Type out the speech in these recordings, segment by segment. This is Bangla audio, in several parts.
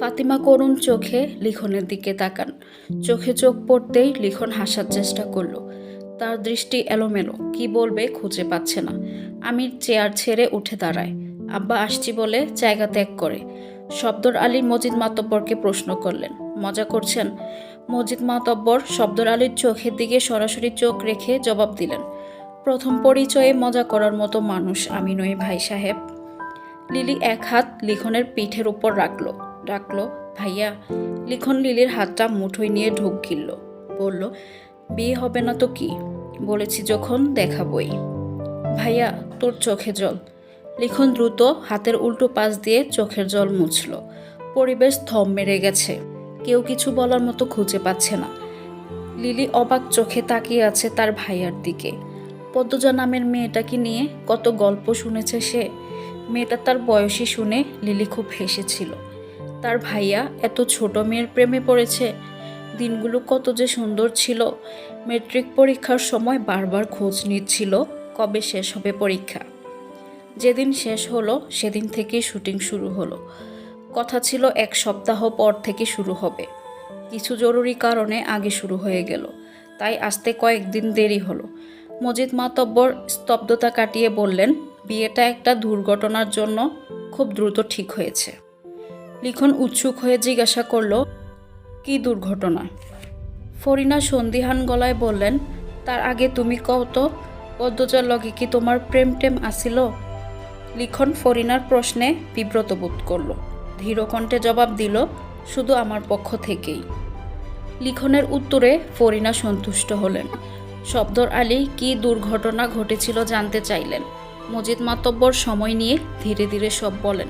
ফাতিমা করুণ চোখে লিখনের দিকে তাকান। চোখে চোখ পড়তেই লিখন হাসার চেষ্টা করল। তার দৃষ্টি এলোমেলো, কি বলবে খুঁজে পাচ্ছে না। আমির চেয়ার ছেড়ে উঠে দাঁড়ায়। আব্বা আসছি বলে জায়গা ত্যাগ করে। শব্দর আলী মজিদ মাতব্বরকে প্রশ্ন করলেন, মজা করছেন? মজিদ মাতব্বর শব্দর আলীর চোখের দিকে সরাসরি চোখ রেখে জবাব দিলেন, প্রথম পরিচয়ে মজা করার মতো মানুষ আমি নই ভাই সাহেব। লিলি এক হাত লিখনের পিঠের উপর রাখল। ডাকলো, ভাইয়া, লিখন লিলির হাতটা মুঠোয় নিয়ে ঢোক গিলল। বলল, বিয়ে হবে না তো কি? বলেছি যখন দেখাবই। ভাইয়া, তোর চোখে জল। লিখন দ্রুত হাতের উল্টো পাশ দিয়ে চোখের জল মুছল। পরিবেশ থম মেরে গেছে। কেউ কিছু বলার মতো খুঁজে পাচ্ছে না। লিলি অবাক চোখে তাকিয়ে আছে তার ভাইয়ার দিকে। পদ্মজা নামের মেয়েটাকে নিয়ে কত গল্প শুনেছে সে? মেয়েটা তার বয়সী শুনে লিলি খুব হেসেছিল। তার ভাইয়া এত ছোট মেয়ের প্রেমে পড়েছে। দিনগুলো কত যে সুন্দর ছিল। মেট্রিক পরীক্ষার সময় বারবার খোঁজ নিচ্ছিল কবে শেষ হবে পরীক্ষা। যেদিন শেষ হলো, সেদিন থেকেই শুটিং শুরু হলো। কথা ছিল এক সপ্তাহ পর থেকে শুরু হবে। কিছু জরুরি কারণে আগে শুরু হয়ে গেল। তাই আসতে কয়েকদিন দেরি হলো। মজিদ মাতব্বর স্তব্ধতা কাটিয়ে বললেন, বিয়েটা একটা দুর্ঘটনার জন্য খুব দ্রুত ঠিক হয়েছে। লিখন উৎসুক হয়ে জিজ্ঞাসা করল, কি দুর্ঘটনা? ফরিনা সন্দিহান গলায় বললেন, তার আগে তুমি কও তো, পদ্মজার লগে কি তোমার প্রেম টেম আসিল লিখন ফরিনার প্রশ্নে বিব্রত বোধ করল। ধীরকণ্ঠে জবাব দিল, শুধু আমার পক্ষ থেকেই। লিখনের উত্তরে ফরিনা সন্তুষ্ট হলেন। শব্দর আলী কি দুর্ঘটনা ঘটেছিল জানতে চাইলেন। মজিদ মাতব্বর সময় নিয়ে ধীরে ধীরে সব বলেন।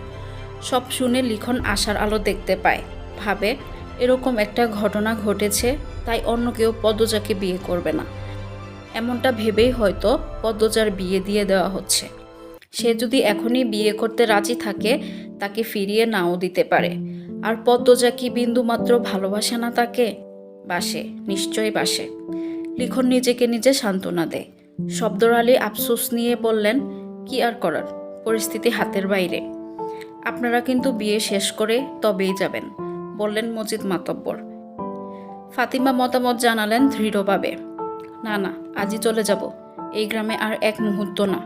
সব শুনে লিখন আশার আলো দেখতে পায়। ভাবে, এরকম একটা ঘটনা ঘটেছে, তাই অন্য কেউ পদ্মজাকে বিয়ে করবে না। এমনটা ভেবেই হয়তো পদ্মজার বিয়ে দিয়ে দেওয়া হচ্ছে। সে যদি এখনই বিয়ে করতে রাজি থাকে, তাকে ফিরিয়ে নাও দিতে পারে। আর পদ্মজা কি বিন্দুমাত্র ভালোবাসে না তাকে? বাসে, নিশ্চয়ই বাসে। লিখন নিজেকে নিজে সান্ত্বনা দেয়। শব্দর আলী আফসোস নিয়ে বললেন, কি আর করার? পরিস্থিতি হাতের বাইরে। আপনারা কিন্তু বিয়ে শেষ করে তবেই যাবেন, বললেন মজিদ মাতব্বর। ফাতিমা মতামত জানালেন দৃঢ়ভাবে। না না, আজই চলে যাব, এই গ্রামে আর এক মুহূর্ত না।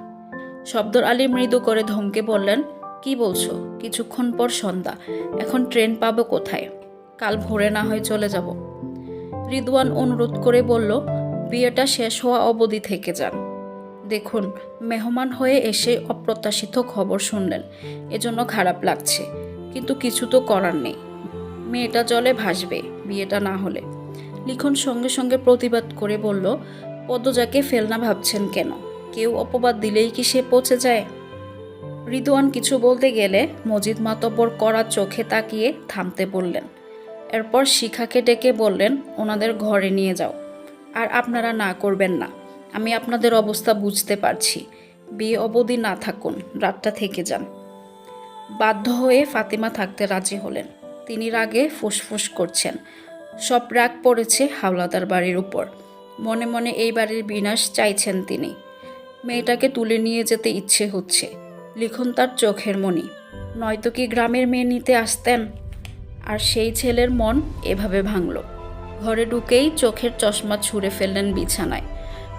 শব্দর আলী মৃদু করে ধমকে বললেন, কি বলছো, কিছুক্ষণ পর সন্ধ্যা, এখন ট্রেন পাবো কোথায়? কাল ভোরে না হয় চলে যাব। রিদওয়ান অনুরোধ করে বলল, বিয়েটা শেষ হওয়া অবধি থেকে যান। দেখুন, মেহমান হয়ে এসে অপ্রত্যাশিত খবর শুনলেন। এজন্য খারাপ লাগছে। কিন্তু কিছু তো করার নেই। মেয়েটা জলে ভাসবে, বিয়েটা না হলে। লিখন সঙ্গে সঙ্গে প্রতিবাদ করে বলল, পদ্মজাকে ফেলনা ভাবছেন কেন? কেউ অপবাদ দিলেই কি সে পচে যায়? রিদওয়ান কিছু বলতে গেলে মজিদ মাতব্বর করা চোখে তাকিয়ে থামতে বললেন। এরপর শিখাকে ডেকে বললেন, ওনাদের ঘরে নিয়ে যাও। আর আপনারা না করবেন না। আমি আপনাদের অবস্থা বুঝতে পারছি। বিয়ে অবধি না থাকুন, রাতটা থেকে যান। বাধ্য হয়ে ফাতিমা থাকতে রাজি হলেন। তিনি রাগে ফুসফুস করছেন। সব রাগ পড়েছে হাওলাদার বাড়ির উপর। মনে মনে এই বাড়ির বিনাশ চাইছেন তিনি। মেয়েটাকে তুলে নিয়ে যেতে ইচ্ছে হচ্ছে। লিখন তার চোখের মণি নয়তো কি গ্রামের মেয়ে নিতে আসতেন? আর সেই ছেলের মন এভাবে ভাঙল। ঘরে ঢুকেই চোখের চশমা ছুঁড়ে ফেললেন বিছানায়।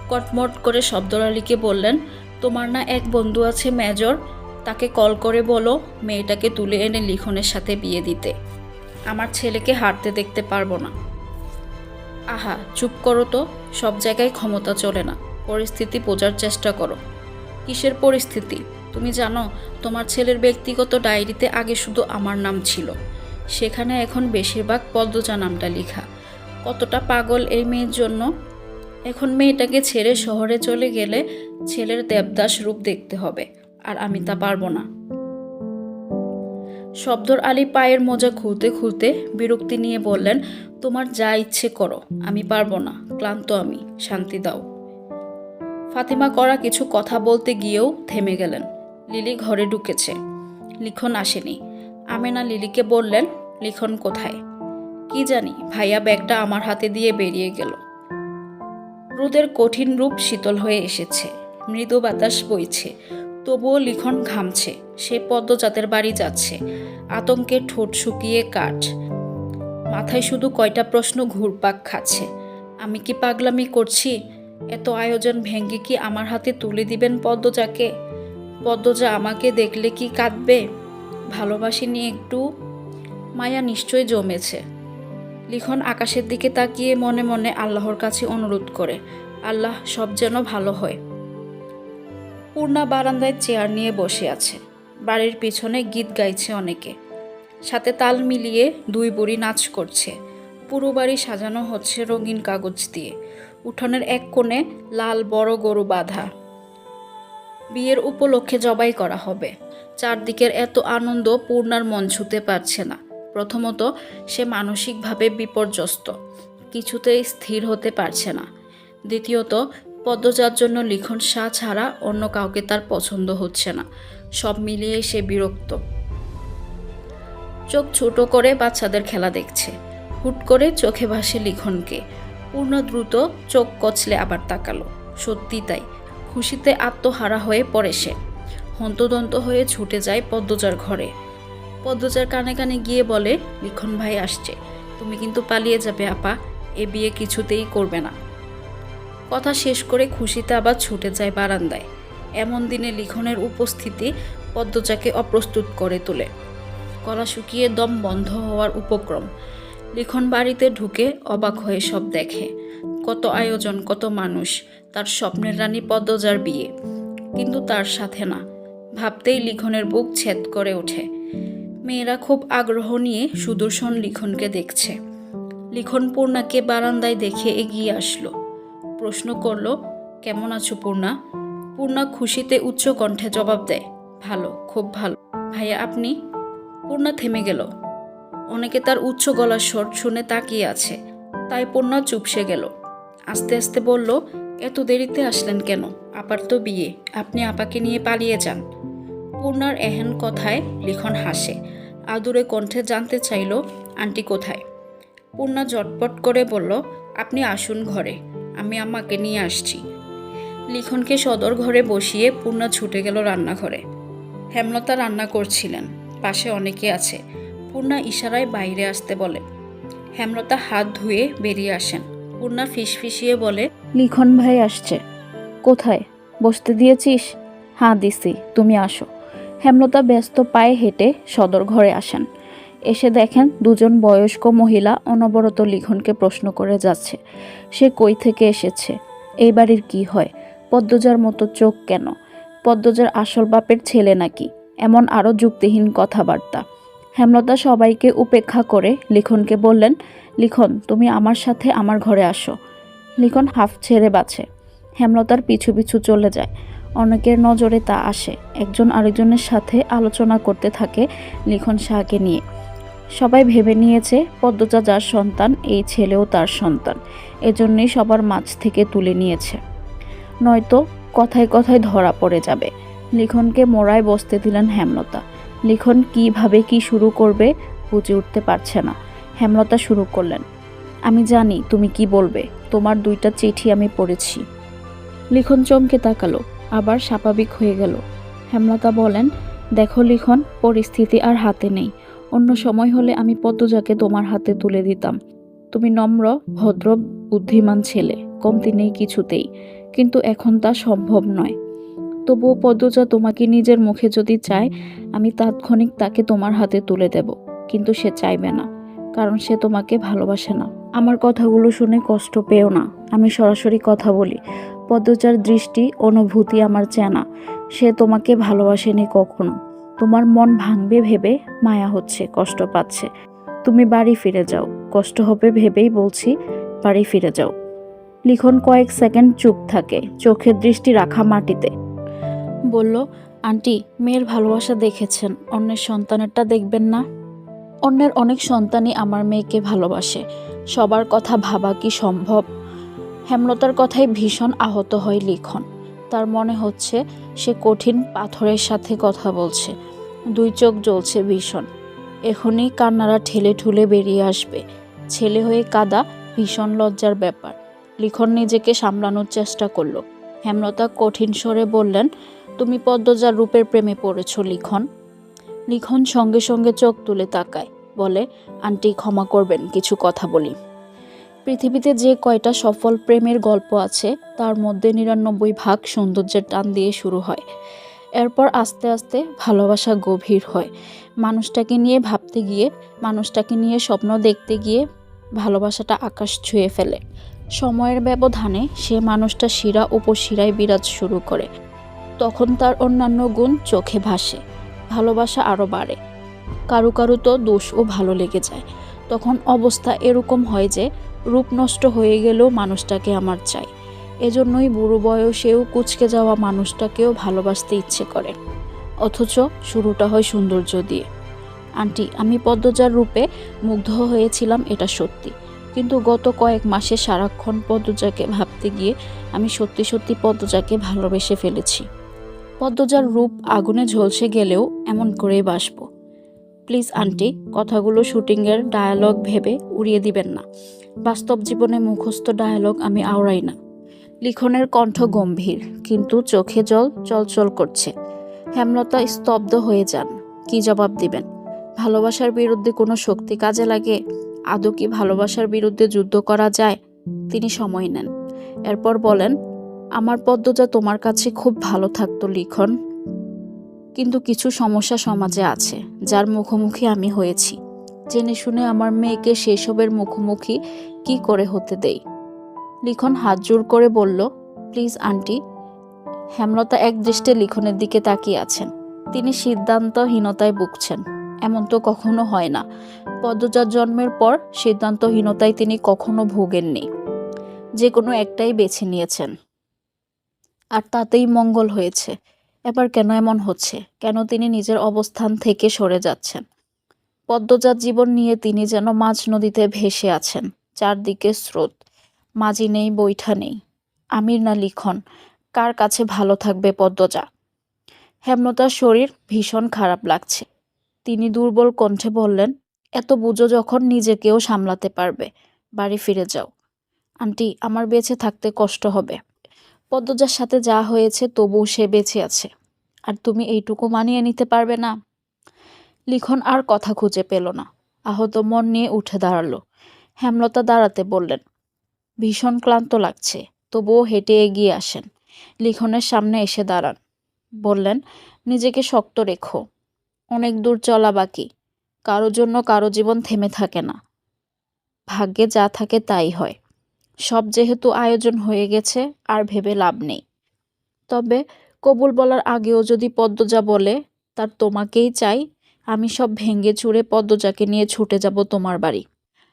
কটমট করে শব্দরালিকে বললেন, তোমার না এক বন্ধু আছে, মেজর? তাকে কল করে বলো, মেয়েটাকে তুলে এনে লিখনের সাথে বিয়ে দিতে। আমার ছেলেকে হারতে দেখতে পারব না। আহা, চুপ করো তো, সব জায়গায় ক্ষমতা চলে না। পরিস্থিতি বোঝার চেষ্টা করো। কিসের পরিস্থিতি? তুমি জানো, তোমার ছেলের ব্যক্তিগত ডায়েরিতে আগে শুধু আমার নাম ছিল। সেখানে এখন বেশিরভাগ পদ্মজা নামটা লেখা। কতটা পাগল এই মেয়ের জন্য? এখন মেয়েটাকে ছেড়ে শহরে চলে গেলে ছেলের দেবদাস রূপ দেখতে হবে, আর আমি তা পারব না। শব্দর আলী পায়ের মোজা খুলতে খুলতে বিরক্তি নিয়ে বললেন, তোমার যা ইচ্ছে করো, আমি পারব না, ক্লান্ত আমি, শান্তি দাও। ফাতিমা করা কিছু কথা বলতে গিয়েও থেমে গেলেন। লিলি ঘরে ঢুকেছে। লিখন আসেনি। আমেনা লিলিকে বললেন, লিখন কোথায়? কি জানি, ভাইয়া ব্যাগটা আমার হাতে দিয়ে বেরিয়ে গেল। রোদের কঠিন রূপ শীতল হয়ে এসেছে। মৃদু বাতাস বইছে, তবুও লিখন ঘামছে, সে পদ্মজাতের বাড়ি যাচ্ছে, আতঙ্কে ঠোঁট শুকিয়ে কাঠ। মাথায় শুধু কয়টা প্রশ্ন ঘুরপাক খাচ্ছে, আমি কি পাগলামি করছি? এত আয়োজন ভেঙ্গে কি আমার হাতে তুলে দিবেন পদ্মজাকে? পদ্মজা আমাকে দেখলে কি কাঁদবে? ভালোবাসিনি একটু? মায়া নিশ্চয় জমেছে। লিখন আকাশের দিকে তাকিয়ে মনে মনে আল্লাহর কাছে অনুরোধ করে, আল্লাহ, সব যেন ভালো হয়। পূর্ণা বারান্দায় চেয়ার নিয়ে বসে আছে। বাড়ির পিছনে গীত গাইছে অনেকে। সাথে তাল মিলিয়ে দুই বুড়ি নাচ করছে। পুরো বাড়ি সাজানো হচ্ছে রঙিন কাগজ দিয়ে। উঠোনের এক কোণে লাল বড় গরু বাঁধা। বিয়ের উপলক্ষে জবাই করা হবে। চারদিকের এত আনন্দ পূর্ণার মন ছুতে পারছে না। প্রথমত, সে মানসিকভাবে বিপর্যস্ত, কিছুতেই স্থির হতে পারছে না। দ্বিতীয়ত পদ্মজার জন্য লিখন শাহ ছাড়া অন্য কাউকে তার পছন্দ হচ্ছে না, সব মিলিয়ে সে বিরক্ত। চোখ ছোট করে বাচ্চাদের খেলা দেখছে। হুট করে চোখে ভাসে লিখনকে। পূর্ণ দ্রুত চোখ কচলে আবার তাকালো। সত্যি তাই। খুশিতে আত্মহারা হয়ে পড়ে সে। হন্তদন্ত হয়ে ছুটে যায় পদ্মজার ঘরে। পদ্মজার কানে কানে গিয়ে বলে, লিখন ভাই আসছে। তুমি কিন্তু পালিয়ে যাবে, আপা। এ বিয়ে কিছুতেই করবে না। কথা শেষ করে খুশিতে আবার ছুটে যায় বারান্দায়। এমন দিনে লিখনের উপস্থিতি পদ্মজাকে অপ্রস্তুত করে তোলে। গলা শুকিয়ে দম বন্ধ হওয়ার উপক্রম। লিখন বাড়িতে ঢুকে অবাক হয়ে সব দেখে। কত আয়োজন, কত মানুষ, তার স্বপ্নের রানী পদ্মজার বিয়ে। কিন্তু তার সাথে না। ভাবতেই লিখনের বুক ছেদ করে ওঠে। মেয়েরা খুব আগ্রহ নিয়ে সুদর্শন লিখনকে দেখছে। লিখন পূর্ণাকে বারান্দায় দেখে এগিয়ে আসলো। প্রশ্ন করল, কেমন আছো পূর্ণা? পূর্ণা খুশিতে উচ্চ কণ্ঠে জবাব দেয়, ভালো, খুব ভালো। ভাইয়া, আপনি? পূর্ণা থেমে গেল। অনেকে তার উচ্চ গলার স্বর শুনে তাকিয়ে আছে, তাই পূর্ণা চুপসে গেল। আস্তে আস্তে বলল, এত দেরিতে আসলেন কেন? আপার তো বিয়ে। আপনি আপাকে নিয়ে পালিয়ে যান। পূর্ণার এহেন কথায় লিখন হাসে। আদুরে কণ্ঠে জানতে চাইল, আন্টি কোথায়? পূর্ণা জটপট করে বলল, আপনি আসুন ঘরে, আমি আমাকে নিয়ে আসছি। লিখনকে সদর ঘরে বসিয়ে পূর্ণা ছুটে গেল রান্নাঘরে। হেমলতা রান্না করছিলেন, পাশে অনেকে আছে। পূর্ণা ইশারায় বাইরে আসতে বলে। হেমলতা হাত ধুয়ে বেরিয়ে আসেন। পূর্ণা ফিসফিসিয়ে বলে, লিখন ভাই আসছে। কোথায়? বসতে দিয়েছিস? হ্যাঁ দিছি। তুমি আসো। হেমলতা ব্যস্ত পায়ে হেঁটে সদর ঘরে আসেন। এসে দেখেন দুজন বয়স্ক মহিলা অনবরত লিখনকে প্রশ্ন করে যাচ্ছে, সে কই থেকে এসেছে? এই বাড়ির কি হয়? পদ্মজার মতো চোখ কেন? পদ্মজার আসল বাপের ছেলে নাকি? এমন আরও যুক্তিহীন কথাবার্তা। হেমলতা সবাইকে উপেক্ষা করে লিখনকে বললেন, লিখন, তুমি আমার সাথে আমার ঘরে আসো। লিখন হাফ ছেড়ে বাছে হেমলতার পিছু পিছু চলে যায়। অনেকের নজরে তা আসে। একজন আরেকজনের সাথে আলোচনা করতে থাকে লিখন শাহকে নিয়ে। সবাই ভেবে নিয়েছে পদ্মজা যার সন্তান, এই ছেলেও তার সন্তান। এজন্যই সবার মাঝ থেকে তুলে নিয়েছে। নয়তো কথায় কথায় ধরা পড়ে যাবে। লিখনকে মোড়ায় বসতে দিলেন হেমলতা। লিখন কীভাবে কি শুরু করবে বুঝে উঠতে পারছে না। হেমলতা শুরু করলেন, আমি জানি তুমি কি বলবে। তোমার দুইটা চিঠি আমি পড়েছি। লিখন চমকে তাকালো। আবার স্বাভাবিক হয়ে গেল। হেমলতা বলেন, দেখো লিখন, পরিস্থিতি আর হাতে নেই। অন্য সময় হলে আমি পদ্মজাকে তোমার হাতে তুলে দিতাম। তুমি নম্র, ভদ্র, বুদ্ধিমান ছেলে, কমতি নেই কিছুতেই। কিন্তু এখন তা সম্ভব নয়। তবুও পদ্মজা তোমাকে নিজের মুখে যদি চায়, আমি তাৎক্ষণিক তাকে তোমার হাতে তুলে দেব। কিন্তু সে চাইবে না, কারণ সে তোমাকে ভালোবাসে না। আমার কথাগুলো শুনে কষ্ট পেও না। আমি সরাসরি কথা বলি। পদ্মজার দৃষ্টি অনুভূতি আমার চেনা। সে তোমাকে ভালোবাসেনি কখনো। তোমার মন ভাঙবে ভেবে মায়া হচ্ছে, কষ্ট পাচ্ছে। তুমি বাড়ি ফিরে যাও। কষ্ট হবে ভেবেই বলছি, বাড়ি ফিরে যাও। লিখন কয়েক সেকেন্ড চুপ থাকে, চোখের দৃষ্টি রাখা মাটিতে। বলল, আন্টি, মেয়ের ভালোবাসা দেখেছেন। অন্যের সন্তানেরটা দেখবেন না? অন্যের অনেক সন্তানই আমার মেয়েকে ভালোবাসে। সবার কথা ভাবা কি সম্ভব? হেমলতার কথায় ভীষণ আহত হয় লিখন। তার মনে হচ্ছে সে কঠিন পাথরের সাথে কথা বলছে। দুই চোখ জ্বলছে ভীষণ। এখনই কান্নারা ঠেলে ঠুলে বেরিয়ে আসবে। ছেলে হয়ে কাদা ভীষণ লজ্জার ব্যাপার। লিখন নিজেকে সামলানোর চেষ্টা করল। হেমলতা কঠিন স্বরে বললেন, তুমি পদ্মজার রূপের প্রেমে পড়েছ, লিখন। লিখন সঙ্গে সঙ্গে চোখ তুলে তাকায়। বলে, আন্টি, ক্ষমা করবেন, কিছু কথা বলি। পৃথিবীতে যে কয়টা সফল প্রেমের গল্প আছে, তার মধ্যে নিরানব্বই ভাগ সৌন্দর্যের টান দিয়ে শুরু হয়। এরপর আস্তে আস্তে ভালোবাসা গভীর হয়। মানুষটাকে নিয়ে ভাবতে গিয়ে, মানুষটাকে নিয়ে স্বপ্ন দেখতে গিয়ে ভালোবাসাটা আকাশ ছুঁয়ে ফেলে। সময়ের ব্যবধানে সে মানুষটা শিরা উপশিরায় বিরাজ শুরু করে। তখন তার অন্যান্য গুণ চোখে ভাসে, ভালোবাসা আরও বাড়ে। কারু কারু তো দোষ ও ভালো লেগে যায়। তখন অবস্থা এরকম হয় যে রূপ নষ্ট হয়ে গেলেও মানুষটাকে আমার চাই। এজন্যই বুড়ো বয়সেও কুচকে যাওয়া মানুষটাকেও ভালোবাসতে ইচ্ছে করে। অথচ শুরুটা হয় সৌন্দর্য দিয়ে। আন্টি, আমি পদ্মজার রূপে মুগ্ধ হয়েছিলাম, এটা সত্যি। কিন্তু গত কয়েক মাসে সারাক্ষণ পদ্মজাকে ভাবতে গিয়ে আমি সত্যি সত্যি পদ্মজাকে ভালোবেসে ফেলেছি। পদ্মজার রূপ আগুনে ঝলসে গেলেও এমন করেই বাসবো। প্লিজ আন্টি, কথাগুলো শুটিংয়ের ডায়ালগ ভেবে উড়িয়ে দিবেন না। বাস্তব জীবনে মুখস্থ ডায়ালগ আমি আওড়াই না। লিখনের কণ্ঠ গম্ভীর, কিন্তু চোখে জল চলচল করছে। হেমলতা স্তব্ধ হয়ে যান, কি জবাব দিবেন? ভালোবাসার বিরুদ্ধে কোনো শক্তি কাজে লাগে? আদৌ কি ভালোবাসার বিরুদ্ধে যুদ্ধ করা যায়? তিনি সময় নেন। এরপর বলেন, আমার পদ্মজা তোমার কাছে খুব ভালো থাকতো লিখন, কিন্তু কিছু সমস্যা সমাজে আছে। যার মুখোমুখি আমি হয়েছি। জেনে শুনে আমার মেয়েকে সেসবের মুখোমুখি কি করে হতে দেই? লিখন হাত জোর করে বলল, প্লিজ, আন্টি। হেমলতা এক দৃষ্টে লিখনের দিকে তাকিয়ে আছেন। তিনি সিদ্ধান্তহীনতায় ভুগছেন। এমন তো কখনো হয় না। পদ্মজার জন্মের পর সিদ্ধান্তহীনতায় তিনি কখনো ভোগেননি। যে কোনো একটাই বেছে নিয়েছেন। আর তাতেই মঙ্গল হয়েছে। এবার কেন এমন হচ্ছে? কেন তিনি নিজের অবস্থান থেকে সরে যাচ্ছেন? পদ্মজাত জীবন নিয়ে তিনি যেন মাঝ নদীতে ভেসে আছেন। চারদিকে স্রোত। মাঝি নেই, বৈঠা নেই। আমির না লিখন? কার কাছে ভালো থাকবে পদ্মজা? হেমলতার শরীর ভীষণ খারাপ লাগছে। তিনি দুর্বল কণ্ঠে বললেন, এত বুঝো যখন নিজেকেও সামলাতে পারবে। বাড়ি ফিরে যাও। আন্টি, আমার বেঁচে থাকতে কষ্ট হবে। পদ্মজার সাথে যা হয়েছে তবুও সে বেঁচে আছে। আর তুমি এইটুকু মানিয়ে নিতে পারবে না। লিখন আর কথা খুঁজে পেল না। আহত মন নিয়ে উঠে দাঁড়াল। হেমলতা দাঁড়াতে বললেন, ভীষণ ক্লান্ত লাগছে, তবুও হেঁটে এগিয়ে আসেন। লিখনের সামনে এসে দাঁড়ান। বললেন, নিজেকে শক্ত রেখো। অনেক দূর চলা বাকি। কারও জন্য কারও জীবন থেমে থাকে না। ভাগ্যে যা থাকে তাই হয়। সব যেহেতু আয়োজন হয়ে গেছে, আর ভেবে লাভ নেই। তবে কবুল বলার আগেও যদি পদ্মজা বলে, তার তোমাকেই চাই, আমি সব ভেঙে চুরে পদ্মজাকে নিয়ে ছুটে যাব তোমার বাড়ি।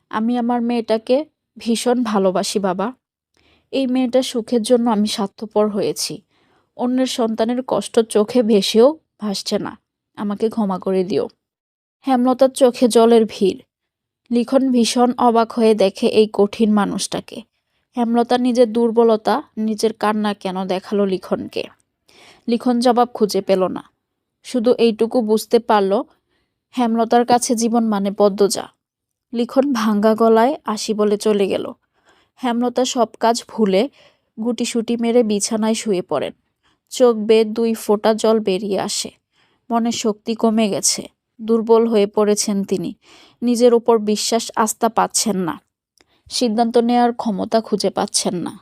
আমি আমার মেয়েটাকে ভীষণ ভালোবাসি, বাবা। এই মেয়েটার সুখের জন্য আমি স্বার্থপর হয়েছি। অন্যের সন্তানের কষ্ট চোখে ভেসেও ভাসছে না। আমাকে ক্ষমা করে দিও। হেমলতার চোখে জলের ভিড়। লিখন ভীষণ অবাক হয়ে দেখে এই কঠিন মানুষটাকে। হেমলতা নিজের দুর্বলতা, নিজের কান্না কেন দেখাল লিখনকে? লিখন জবাব খুঁজে পেল না। শুধু এইটুকু বুঝতে পারল, হেমলতার কাছে জীবন মানে পদ্মজা। লিখন ভাঙ্গা গলায় আসি বলে চলে গেল। হেমলতা সব কাজ ভুলে গুটিসুটি মেরে বিছানায় শুয়ে পড়েন। চোখ বেয়ে দুই ফোঁটা জল বেরিয়ে আসে। মনের শক্তি কমে গেছে। দুর্বল হয়ে পড়েছেন তিনি। নিজের ওপর বিশ্বাস আস্থা পাচ্ছেন না। সিদ্ধান্ত নেওয়ার ক্ষমতা খুঁজে পাচ্ছেন না।